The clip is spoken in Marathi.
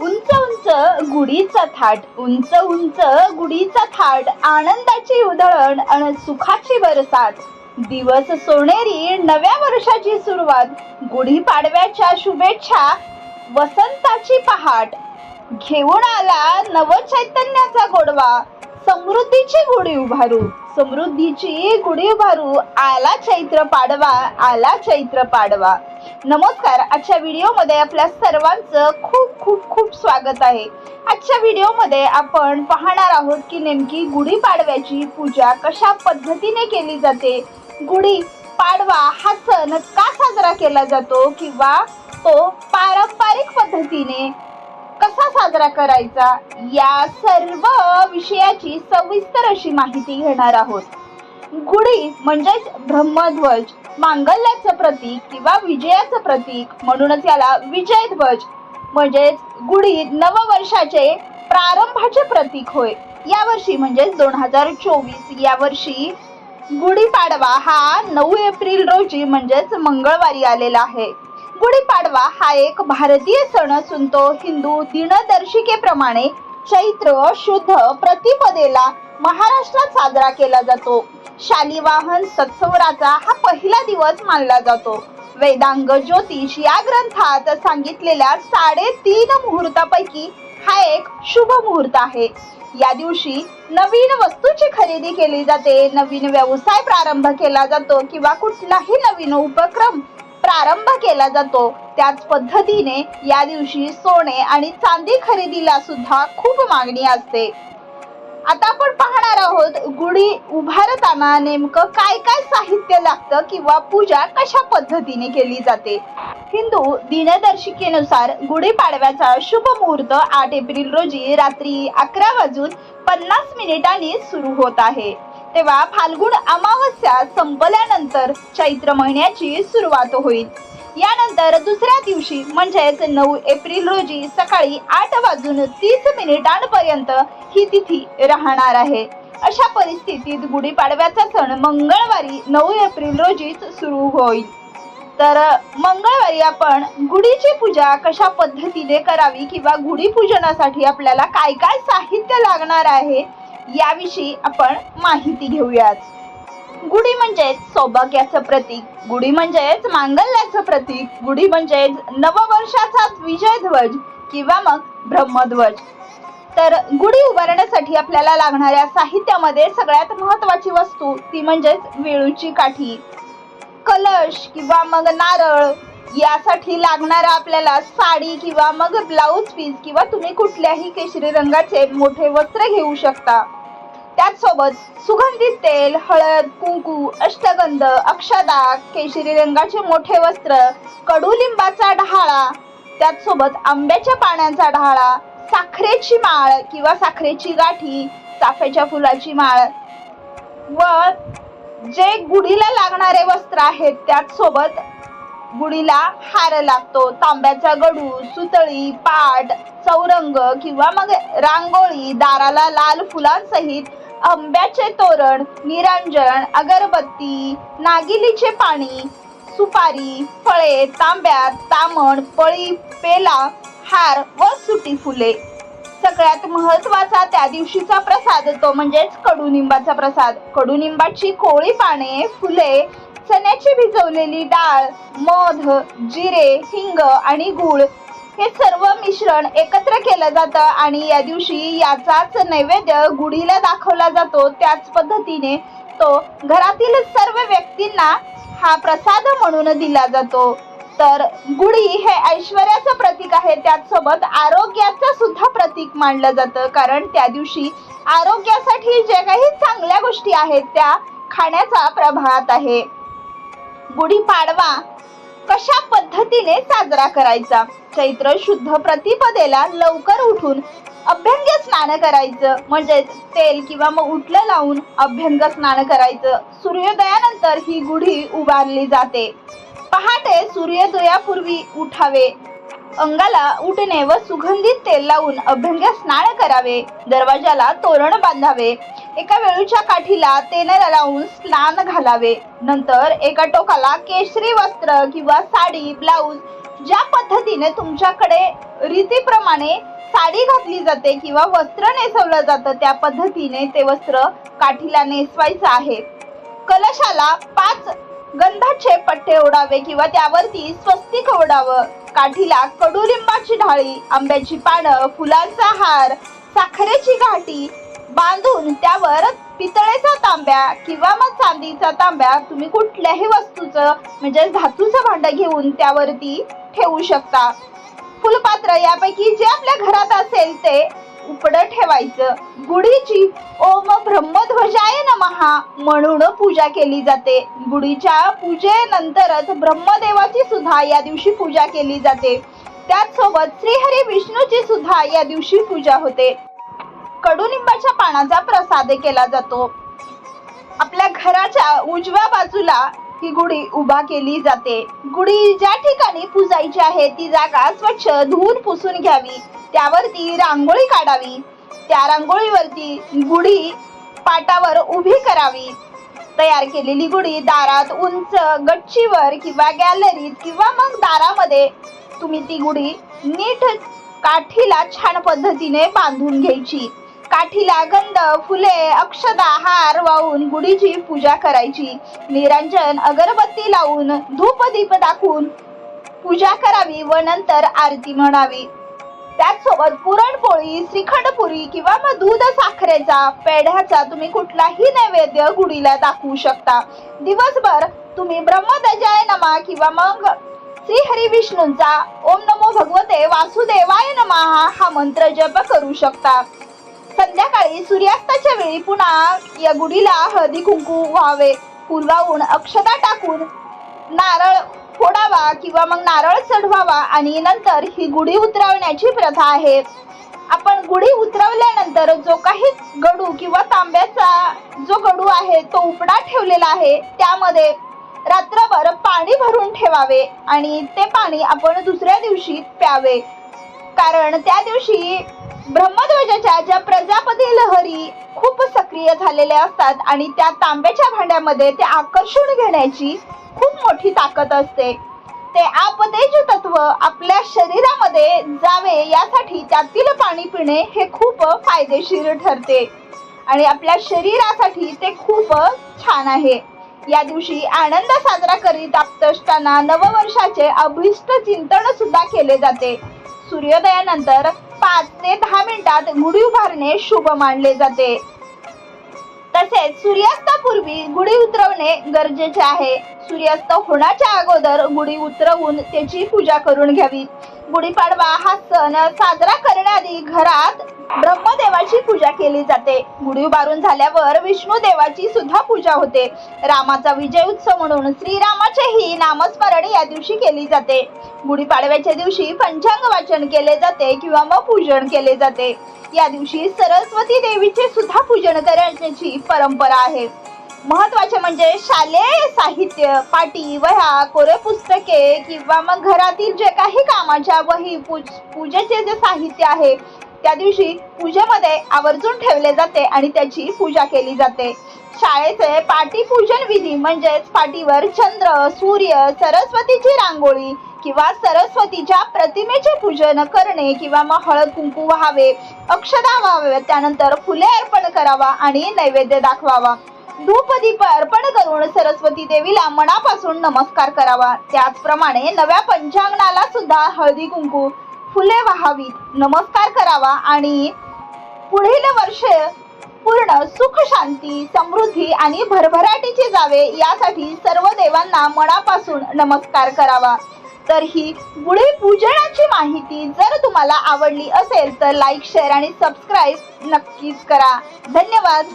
उंच उंच गुढीचा थाट उंच उंच गुढीचा थाट आनंदाची उधळण अन सुखाची बरसात. दिवस सोनेरी नव्या वर्षाची सुरुवात गुढीपाडव्याच्या शुभेच्छा वसंताची पहाट. घेऊन आला नवचैतन्याचा गोडवा समृद्धीची गुढी उभारू समृद्धीची गुढी उभारू आला चैत्र पाडवा आला चैत्र पाडवा. नमस्कार आजच्या व्हिडिओमध्ये आपल्या सर्वांचं खूप खूप खूप स्वागत आहे. आजच्या व्हिडिओमध्ये आपण पाहणार आहोत की नेमकी गुढी पाडव्याची पूजा कशा पद्धतीने केली जाते? गुढी पाडवा हा सण का साजरा केला जातो किंवा तो पारंपरिक पद्धतीने कसा साजरा करायचा? या सर्व विषयाची सविस्तर अशी माहिती घेणार आहोत. गुढी म्हणजेच ब्रह्मध्वज मांगल्याचं प्रतीक किंवा विजयाचं प्रतीक म्हणूनच याला विजयध्वज म्हणजेच गुढी नववर्षाचे प्रारंभाचे प्रतीक होय. यावर्षी म्हणजेच दोन हजार चोवीस या वर्षी गुढीपाडवा हा नऊ एप्रिल रोजी म्हणजेच मंगळवारी आलेला आहे. गुढीपाडवा हा एक भारतीय सण असून तो हिंदू दिनदर्शिकेप्रमाणे चैत्र शुद्ध प्रतिपदेला महाराष्ट्रात साजरा केला जातो. शालिवाहन सत्सवराचा हा पहिला दिवस मानला जातो. वेदांग ज्योतिष या ग्रंथात सांगितलेल्या साडेतीन मुहूर्तापैकी हा एक शुभ मुहूर्त आहे. या दिवशी नवीन वस्तूची खरेदी केली जाते. नवीन व्यवसाय प्रारंभ केला जातो किंवा कुठलाही नवीन उपक्रम प्रारंभ केला जातो. त्याच पद्धतीने या दिवशी सोने आणि चांदी खरेदीला सुद्धा खूप मागणी असते. आता आपण पाहणार आहोत गुढी उभारताना नेमकं काय काय साहित्य लागतं किंवा पूजा कशा पद्धतीने केली जाते? हिंदू दिनदर्शिकेनुसार गुढीपाडव्याचा शुभ मुहूर्त आठ एप्रिल रोजी रात्री अकरा वाजून पन्नास मिनिटांनी सुरू होत आहे. तेव्हा फाल्गुन अमावस्या संपल्यानंतर चैत्र महिन्याची सुरुवात होईल. यानंतर दुसऱ्या दिवशी म्हणजेच नऊ एप्रिल रोजी सकाळी आठ वाजून तीस मिनिटांपर्यंत ही तिथी राहणार आहे. अशा परिस्थितीत गुढीपाडव्याचा सण मंगळवारी नऊ एप्रिल रोजीच सुरू होईल. तर मंगळवारी आपण गुढीची पूजा कशा पद्धतीने करावी किंवा गुढीपूजनासाठी आपल्याला काय काय साहित्य लागणार आहे? याविषयी आपण माहिती घेऊयात. गुढी म्हणजेच सौभाग्याचं प्रतीक. गुढी म्हणजेच मांगल्याचं प्रतीक. गुढी म्हणजेच नववर्षाचा विजयध्वज किंवा मग ब्रह्मध्वज. तर गुढी उभारण्यासाठी आपल्याला लागणाऱ्या साहित्यामध्ये सगळ्यात महत्वाची वस्तू ती म्हणजेच वेळूची काठी. कलश किंवा मग नारळ यासाठी लागणारा आपल्याला साडी किंवा मग ब्लाऊज पीस किंवा तुम्ही कुठल्याही केशरी रंगाचे मोठे वस्त्र घेऊ शकता. त्याचसोबत सुगंधित तेल हळद कुंकू अष्टगंध अक्षदा केशरी रंगाचे मोठे वस्त्र कडुलिंबाचा ढाळा त्याचसोबत आंब्याच्या पाण्याचा ढाळा साखरेची माळ किंवा साखरेची गाठी चाफ्याच्या फुलाची माळ व जे गुढीला लागणारे वस्त्र आहेत त्याचसोबत गुढीला हार लागतो. तांब्याचा गडू सुतळी पाट चौरंग किंवा मग रांगोळी दाराला लाल फुलांसहित आंब्याचे तोरण निरांजन अगरबत्ती नागिलीचे पाणी सुपारी फळे तांब्या तामण पळी पेला हार व सुटी फुले. सगळ्यात महत्त्वाचा त्या दिवशीचा प्रसाद तो म्हणजेच कडुनिंबाचा प्रसाद. कडुनिंबाची कोळी पाने फुले चण्याची भिजवलेली डाळ मध जिरे हिंग आणि गूळ हे सर्व मिश्रण एकत्र केलं जातं आणि या दिवशी याचाच नैवेद्य गुढीला दाखवला जातो. त्याच पद्धतीने तो घरातील सर्व व्यक्तींना हा प्रसाद म्हणून दिला जातो. तर गुढी हे ऐश्वर्याचं प्रतीक आहे. त्याचसोबत आरोग्याचं सुद्धा प्रतीक मानलं जातं. कारण त्या दिवशी आरोग्यासाठी जे काही चांगल्या गोष्टी आहेत त्या खाण्याचा प्रभात आहे. गुढीपाडवा कशा पद्धतीने साजरा करायचा? चैत्र शुद्ध प्रतिपदेला लवकर उठून अभ्यंग स्नान करायचं. म्हणजेच तेल किंवा मग उठलं लावून अभ्यंग स्नान करायचं. सूर्योदयानंतर ही गुढी उभारली जाते. पहाटे सूर्योदयापूर्वी उठावे. अंगाला उठणे व सुगंधित तेल लावून अभ्यंग स्नान करावे. दरवाजाला तोरण बांधावे. एका वेळूच्या काठीला तेल लावून स्नान घालावे. नंतर एका टोकाला केशरी वस्त्र किंवा साडी ब्लाऊज ज्या पद्धतीने तुमच्याकडे रीतीप्रमाणे साडी घातली जाते किंवा वस्त्र नेसवलं जातं त्या पद्धतीने ते वस्त्र काठीला नेसवायचं आहे. कलशाला पाच गंधाचे पट्टे ओढावे किंवा त्यावरती स्वस्तिक ओढावं. काठीला कडुलिंबाची ढाळी आंब्याची पानं फुलांचा हार साखरेची घाटी बांधून त्यावर पितळेचा तांब्या किंवा मग चांदीचा तांब्या तुम्ही कुठल्याही वस्तूचं म्हणजे धातूचं भांड घेऊन त्यावरती ठेवू शकता. फुलपात्र यापैकी जे आपल्या घरात असेल ते उपडं ठेवायचं. गुढीची ओम ब्रह्मध्वजाय नमहा म्हणून पूजा केली जाते. गुढीच्या पूजेनंतरच ब्रह्मदेवाची सुद्धा या दिवशी पूजा केली जाते. त्याचसोबत श्रीहरी विष्णूची सुद्धा या दिवशी पूजा होते. कडुलिंबाच्या पानाचा प्रसाद केला जातो. आपल्या घराच्या उजव्या बाजूला ही गुढी उभा केली जाते. गुढी ज्या ठिकाणी पुजायची आहे ती जागा स्वच्छ धुवून पुसून घ्यावी. त्यावरती रांगोळी काढावी. त्या रांगोळीवरती गुढी पाटावर उभी करावी. तयार केलेली गुढी दारात उंच गच्चीवर किंवा गॅलरीत किंवा मग दारामध्ये. तुम्ही ती गुढी नीट काठीला छान पद्धतीने बांधून घ्यायची. काठीला गंध फुले अक्षदा हार वाहून गुढीची पूजा करायची. निरंजन अगरबत्ती लावून धूप दीप दाखवून पूजा करावी व नंतर आरती म्हणावी. त्याचसोबत पुरणपोळी श्रीखंडपुरी किंवा मग दूध साखरेचा पेढ्याचा तुम्ही कुठलाही नैवेद्य गुढीला दाखवू शकता. दिवसभर तुम्ही ब्रह्मदजाय नमा किंवा मग श्री हरी विष्णूंचा ओम नमो भगवते वासुदेवाय नमः हा मंत्र जप करू शकता. संध्याकाळी सूर्यास्ताच्या वेळी पुन्हा या गुढीला हळदी कुंकू व्हावे. पुरवावून अक्षता टाकून नारळ फोडावा किंवा मग नारळ चढवावा आणि नंतर ही गुढी उतरवण्याची प्रथा आहे. आपण गुढी उतरवल्यानंतर जो काही गडू किंवा तांब्याचा जो गडू आहे तो उपडा ठेवलेला आहे त्यामध्ये रात्रभर पाणी भरून ठेवावे आणि ते पाणी आपण दुसऱ्या दिवशी प्यावे. कारण त्या दिवशी ब्रह्मध्वजाच्या ज्या सक्रिय असतात आणि त्या तांब्याच्या भांड्यामध्ये ते आकर्षून घेण्याची खूप मोठी ताकद असते. ते आपदेज तत्व आपल्या शरीरामध्ये जावे यासाठी त्यातील पाणी पिणे हे खूप फायदेशीर ठरते. आणि आपल्या शरीरासाठी ते खूप छान आहे. या दिवशी आनंद साजरा करीत असताना नववर्षाचे अभिष्ट चिंतन सुद्धा केले जाते. सूर्योदयानंतर पाच ते दहा मिनिटात गुढी उभारणे शुभ मानले जाते. तसेच सूर्यास्तापूर्वी गुढी उतरवणे गरजेचे आहे. सूर्यास्त होण्याच्या अगोदर गुढी उतरवून त्याची पूजा करून घ्यावी. गुढीपाडवा हा सण साजरा करण्याआधी घरात ब्रह्मदेवाची पूजा केली जाते. गुढी उभारून झाल्यावर विष्णू देवाची सुद्धा पूजा होते. रामाचा विजय उत्सव म्हणून श्रीरामाचेही नामस्मरण या दिवशी केली जाते. गुढीपाडव्याच्या दिवशी पंचांग वाचन केले जाते किंवा मग पूजन केले जाते. या दिवशी सरस्वती देवीचे सुद्धा पूजन करण्याची परंपरा आहे. महत्त्वाचे म्हणजे शालेय साहित्य पाटी वह्या कोरे पुस्तके किंवा मग घरातील जे काही कामाच्या वही पूज पूजेचे जे साहित्य आहे त्या दिवशी पूजेमध्ये आवर्जून ठेवले जाते आणि त्याची पूजा केली जाते. शाळेचे पाटी पूजन विधी म्हणजेच पाटीवर चंद्र सूर्य सरस्वतीची रांगोळी किंवा सरस्वतीच्या प्रतिमेचे पूजन करणे किंवा मग हळद कुंकू व्हावे अक्षदा व्हावे त्यानंतर फुले अर्पण करावा आणि नैवेद्य दाखवावा. धूपदीप अर्पण करून सरस्वती देवीला मनापासून नमस्कार करावा. त्याचप्रमाणे नव्या पंचांगणाला सुद्धा हळदी कुंकू फुले वाहावीत. नमस्कार करावा आणि पुढील वर्ष पूर्ण सुख शांती समृद्धी आणि भरभराटीचे जावे यासाठी सर्व देवांना मनापासून नमस्कार करावा. तर ही गुढी पूजनाची माहिती जर तुम्हाला आवडली असेल तर लाईक शेअर आणि सबस्क्राईब नक्कीच करा. धन्यवाद.